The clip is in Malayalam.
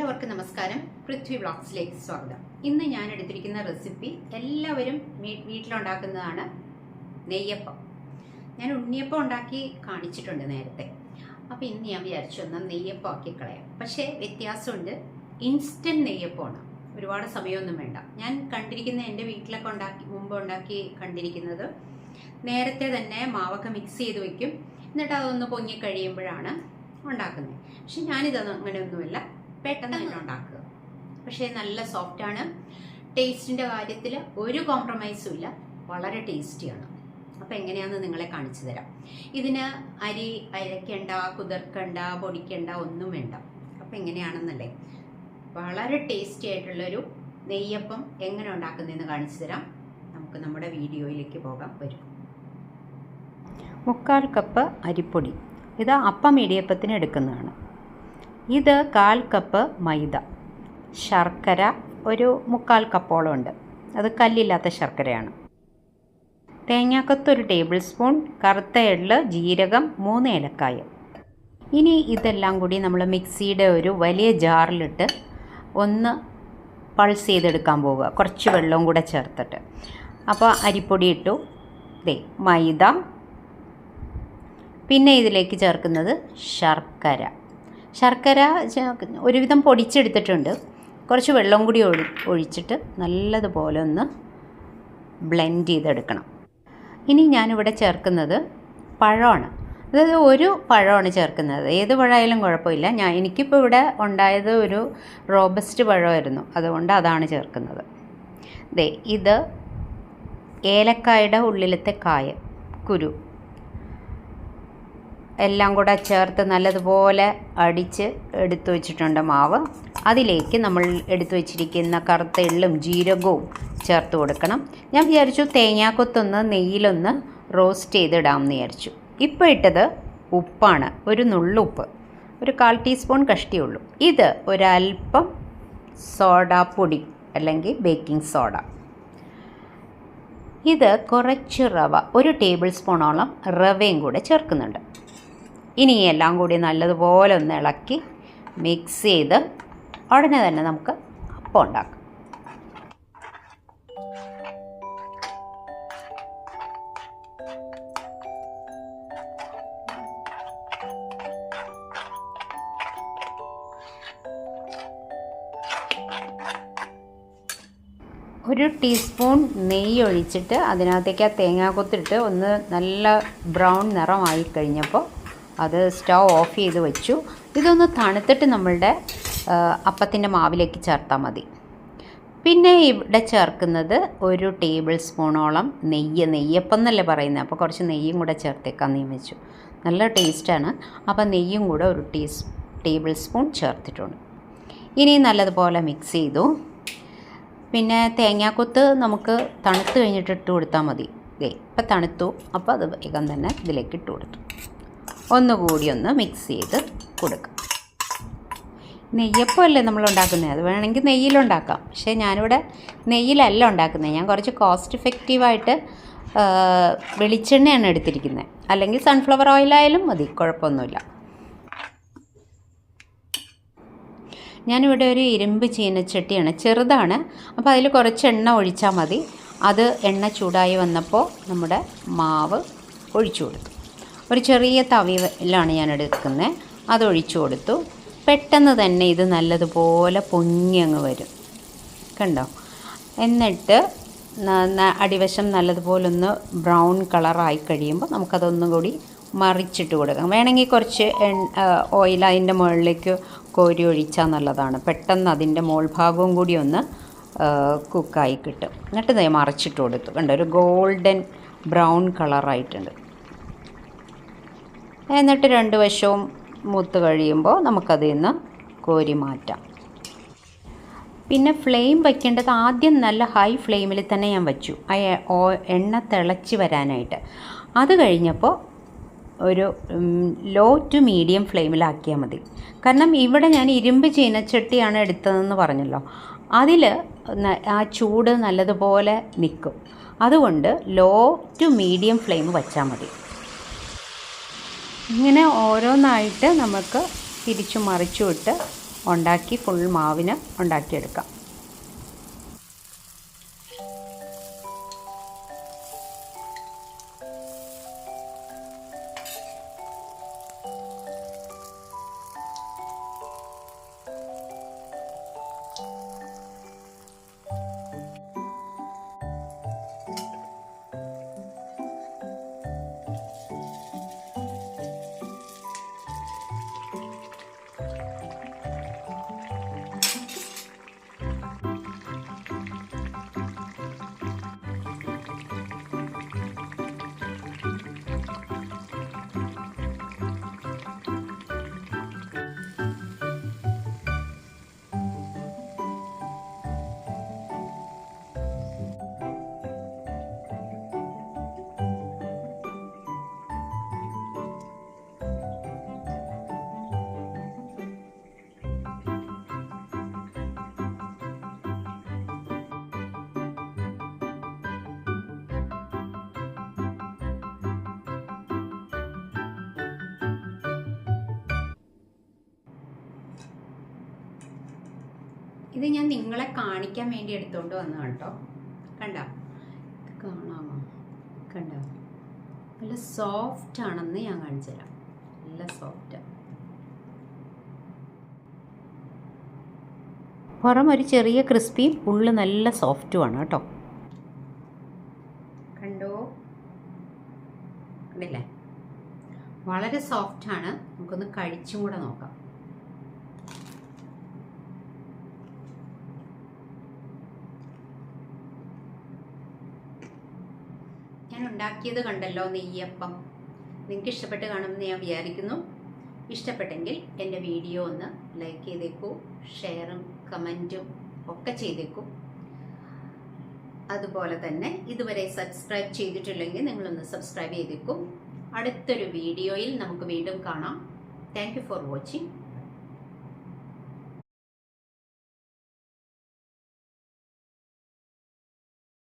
എല്ലാവർക്കും നമസ്കാരം. പൃഥ്വി ബ്ലോഗ്സിലേക്ക് സ്വാഗതം. ഇന്ന് ഞാൻ എടുത്തിരിക്കുന്ന റെസിപ്പി എല്ലാവരും വീട്ടിലുണ്ടാക്കുന്നതാണ് നെയ്യപ്പം. ഞാൻ ഉണ്ണിയപ്പം ഉണ്ടാക്കി കാണിച്ചിട്ടുണ്ട് നേരത്തെ. അപ്പോൾ ഇന്ന് ഞാൻ വിചാരിച്ചു എന്നാൽ നെയ്യപ്പം ആക്കി കളയാം. പക്ഷേ വ്യത്യാസമുണ്ട്. ഇൻസ്റ്റന്റ് നെയ്യപ്പമാണ്. ഒരുപാട് സമയമൊന്നും വേണ്ട. ഞാൻ കണ്ടിരിക്കുന്ന എന്റെ വീട്ടിലൊക്കെ ഉണ്ടാക്കി മുമ്പ് ഉണ്ടാക്കി കണ്ടിരിക്കുന്നത് നേരത്തെ തന്നെ മാവൊക്കെ മിക്സ് ചെയ്ത് വെക്കും. എന്നിട്ട് അതൊന്ന് പൊങ്ങി കഴിയുമ്പോഴാണ് ഉണ്ടാക്കുന്നത്. പക്ഷെ ഞാനിതൊന്നും അങ്ങനെയൊന്നുമില്ല. പെട്ടെന്ന് തന്നെ ഉണ്ടാക്കുക. പക്ഷേ നല്ല സോഫ്റ്റ് ആണ്. ടേസ്റ്റിന്റെ കാര്യത്തിൽ ഒരു കോംപ്രമൈസും ഇല്ല. വളരെ ടേസ്റ്റിയാണ് അപ്പോൾ എങ്ങനെയാന്ന് നിങ്ങളെ കാണിച്ചു തരാം. ഇതിന് അരി അരയ്ക്കണ്ട കുതിർക്കണ്ട പൊടിക്കണ്ട ഒന്നും വേണ്ട. അപ്പോൾ എങ്ങനെയാണെന്നല്ലേ വളരെ ടേസ്റ്റി ആയിട്ടുള്ളൊരു നെയ്യപ്പം എങ്ങനെ ഉണ്ടാക്കുന്നതെന്ന് കാണിച്ചു തരാം. നമുക്ക് നമ്മുടെ വീഡിയോയിലേക്ക് പോകാം. വരും. മുക്കാൽ കപ്പ് അരിപ്പൊടി. ഇത് അപ്പം ഇടിയപ്പത്തിന് എടുക്കുന്നതാണ്. ഇത് കാൽ കപ്പ് മൈദ. ശർക്കര ഒരു മുക്കാൽ കപ്പോളം ഉണ്ട്. അത് കല്ലില്ലാത്ത ശർക്കരയാണ്. തേങ്ങാക്കത്ത് ഒരു ടേബിൾ സ്പൂൺ കറുത്ത എള്ള് ജീരകം മൂന്ന് ഏലക്കായ. ഇനി ഇതെല്ലാം കൂടി നമ്മൾ മിക്സിയുടെ ഒരു വലിയ ജാറിലിട്ട് ഒന്ന് പൾസ് ചെയ്തെടുക്കാൻ പോവുക. കുറച്ച് വെള്ളവും കൂടെ ചേർത്തിട്ട്. അപ്പോൾ അരിപ്പൊടി ഇട്ടു. ദേ മൈദ. പിന്നെ ഇതിലേക്ക് ചേർക്കുന്നത് ശർക്കര. ശർക്കര ഒരുവിധം പൊടിച്ചെടുത്തിട്ടുണ്ട്. കുറച്ച് വെള്ളം കൂടി ഒഴി ഒഴിച്ചിട്ട് നല്ലതുപോലെ ഒന്ന് ബ്ലെൻഡ് ചെയ്തെടുക്കണം. ഇനി ഞാനിവിടെ ചേർക്കുന്നത് പഴമാണ്. അതായത് ഒരു പഴമാണ് ചേർക്കുന്നത്. ഏത് പഴമായാലും കുഴപ്പമില്ല. ഞാൻ എനിക്കിപ്പോൾ ഇവിടെ ഉണ്ടായത് ഒരു റോബസ്റ്റ് പഴമായിരുന്നു. അതുകൊണ്ട് അതാണ് ചേർക്കുന്നത്. ദേ ഇത് ഏലക്കായുടെ ഉള്ളിലത്തെ കായ കുരു. എല്ലാം കൂടെ ചേർത്ത് നല്ലതുപോലെ അടിച്ച് എടുത്തു വെച്ചിട്ടുണ്ട് മാവ്. അതിലേക്ക് നമ്മൾ എടുത്തു വെച്ചിരിക്കുന്ന കറുത്ത എള്ളും ജീരകവും ചേർത്ത് കൊടുക്കണം. ഞാൻ വിചാരിച്ചു തേങ്ങാക്കൊത്തൊന്ന് നെയ്യിലൊന്ന് റോസ്റ്റ് ചെയ്തിടാമെന്ന് വിചാരിച്ചു. ഇപ്പോൾ ഇട്ടത് ഉപ്പാണ്. ഒരു നുള്ളുപ്പ്. ഒരു കാൽ ടീസ്പൂൺ കഷ്ടിയുള്ളൂ ഇത് ഒരല്പം സോഡാപ്പൊടി അല്ലെങ്കിൽ ബേക്കിംഗ് സോഡ. ഇത് കുറച്ച് റവ. ഒരു ടേബിൾ സ്പൂണോളം റവയും കൂടെ ചേർക്കുന്നുണ്ട്. ഇനി എല്ലാം കൂടി നല്ലതുപോലെ ഒന്ന് ഇളക്കി മിക്സ് ചെയ്ത് ഉടനെ തന്നെ നമുക്ക് അപ്പം ഉണ്ടാക്കാം. ഒരു ടീസ്പൂൺ നെയ്യ് ഒഴിച്ചിട്ട് അതിനകത്തേക്ക് ആ തേങ്ങാക്കൊത്തിട്ട് ഒന്ന് നല്ല ബ്രൗൺ നിറമായി കഴിഞ്ഞപ്പോൾ അത് സ്റ്റവ് ഓഫ് ചെയ്ത് വെച്ചു. ഇതൊന്ന് തണുത്തിട്ട് നമ്മളുടെ അപ്പത്തിന്റെ മാവിലേക്ക് ചേർത്താൽ മതി. പിന്നെ ഇവിടെ ചേർക്കുന്നത് ഒരു ടേബിൾ സ്പൂണോളം നെയ്യ്. നെയ്യപ്പം എന്നല്ലേ പറയുന്നത് അപ്പോൾ കുറച്ച് നെയ്യും കൂടെ ചേർത്തേക്കാൻ നിയമിച്ചു നല്ല ടേസ്റ്റാണ്. അപ്പോൾ നെയ്യും കൂടെ ഒരു ടീ ടേബിൾ സ്പൂൺ ചേർത്തിട്ടുണ്ട്. ഇനി നല്ലതുപോലെ മിക്സ് ചെയ്തു. പിന്നെ തേങ്ങാക്കൊത്ത് നമുക്ക് തണുത്ത് കഴിഞ്ഞിട്ട് ഇട്ട് കൊടുത്താൽ മതി. ദേ ഇപ്പം തണുത്തു. അപ്പോൾ അത് വേഗം തന്നെ ഇതിലേക്ക് ഇട്ട് കൊടുത്തു. ഒന്നുകൂടി ഒന്ന് മിക്സ് ചെയ്ത് കൊടുക്കാം. നെയ്യപ്പമല്ലേ നമ്മൾ ഉണ്ടാക്കുന്നത്? അത് വേണമെങ്കിൽ നെയ്യിലുണ്ടാക്കാം പക്ഷേ ഞാനിവിടെ നെയ്യിലല്ല ഉണ്ടാക്കുന്നത്. ഞാൻ കുറച്ച് കോസ്റ്റ് ഇഫക്റ്റീവായിട്ട് വെളിച്ചെണ്ണയാണ് എടുത്തിരിക്കുന്നത്. അല്ലെങ്കിൽ സൺഫ്ലവർ ഓയിലായാലും മതി കുഴപ്പമൊന്നുമില്ല. ഞാനിവിടെ ഒരു ഇരുമ്പ് ചീനച്ചട്ടിയാണ് ചെറുതാണ്. അപ്പോൾ അതിൽ കുറച്ച് എണ്ണ ഒഴിച്ചാൽ മതി. അത് എണ്ണ ചൂടായി വന്നപ്പോൾ നമ്മുടെ മാവ് ഒഴിച്ചു കൊടുത്തു. ഒരു ചെറിയ തവിയിലാണ് ഞാൻ എടുക്കുന്നത്. അതൊഴിച്ചു കൊടുത്തു. പെട്ടെന്ന് തന്നെ ഇത് നല്ലതുപോലെ പൊങ്ങി അങ്ങ് വരും. കണ്ടോ? എന്നിട്ട് അടിവശം നല്ലതുപോലെ ഒന്ന് ബ്രൗൺ കളറായി കഴിയുമ്പോൾ നമുക്കതൊന്നും കൂടി മറിച്ചിട്ട് കൊടുക്കാം. വേണമെങ്കിൽ കുറച്ച് ഓയിൽ അതിന്റെ മുകളിലേക്ക് കോരി ഒഴിച്ചാൽ നല്ലതാണ്. പെട്ടെന്ന് അതിന്റെ മോൾ ഭാഗവും കൂടി ഒന്ന് കുക്കായി കിട്ടും. എന്നിട്ട് മറിച്ചിട്ട് കൊടുത്തു. കണ്ടോ? ഒരു ഗോൾഡൻ ബ്രൗൺ കളറായിട്ടുണ്ട്. എന്നിട്ട് രണ്ട് വശവും മൂത്ത് കഴിയുമ്പോൾ നമുക്കതിൽ നിന്ന് കോരി മാറ്റാം. പിന്നെ ഫ്ലെയിം വയ്ക്കേണ്ടത് ആദ്യം നല്ല ഹൈ ഫ്ലെയിമിൽ തന്നെ ഞാൻ വച്ചു. ആ എണ്ണ തിളച്ച് വരാനായിട്ട്. അത് കഴിഞ്ഞപ്പോൾ ഒരു ലോ ടു മീഡിയം ഫ്ലെയിമിലാക്കിയാൽ മതി. കാരണം ഇവിടെ ഞാൻ ഇരുമ്പ് ചീനച്ചട്ടിയാണ് എടുത്തതെന്ന് പറഞ്ഞല്ലോ. അതിൽ ആ ചൂട് നല്ലതുപോലെ നിൽക്കും. അതുകൊണ്ട് ലോ ടു മീഡിയം ഫ്ലെയിം വച്ചാൽ മതി. ഇങ്ങനെ ഓരോന്നായിട്ട് നമുക്ക് തിരിച്ചു മറിച്ചു ഇട്ട് ഉണ്ടാക്കി ഫുൾ മാവിന് ഉണ്ടാക്കിയെടുക്കാം. ഇത് ഞാൻ നിങ്ങളെ കാണിക്കാൻ വേണ്ടി എടുത്തുകൊണ്ട് വന്നതാണ് കേട്ടോ കണ്ട? കാണാമോ? കണ്ട? നല്ല സോഫ്റ്റ് ആണെന്ന് ഞാൻ കാണിച്ചു തരാം നല്ല സോഫ്റ്റ് പുറം ഒരു ചെറിയ ക്രിസ്പിയും ഉള്ളു നല്ല സോഫ്റ്റുമാണ് കേട്ടോ കണ്ടോ? കണ്ടില്ലേ? വളരെ സോഫ്റ്റാണ് നമുക്കൊന്ന് കഴിച്ചും കൂടെ നോക്കാം ഞാൻ ഉണ്ടാക്കിയത് കണ്ടല്ലോ നെയ്യപ്പം. നിങ്ങൾക്ക് ഇഷ്ടപ്പെട്ട് കാണുമെന്ന് ഞാൻ വിചാരിക്കുന്നു. ഇഷ്ടപ്പെട്ടെങ്കിൽ എന്റെ വീഡിയോ ഒന്ന് ലൈക്ക് ചെയ്തേക്കൂ ഷെയറും കമന്റും ഒക്കെ ചെയ്തേക്കൂ. അതുപോലെ തന്നെ ഇതുവരെ സബ്സ്ക്രൈബ് ചെയ്തിട്ടില്ലെങ്കിൽ നിങ്ങളൊന്ന് സബ്സ്ക്രൈബ് ചെയ്തേക്കും. അടുത്തൊരു വീഡിയോയിൽ നമുക്ക് വീണ്ടും കാണാം. Thank for watching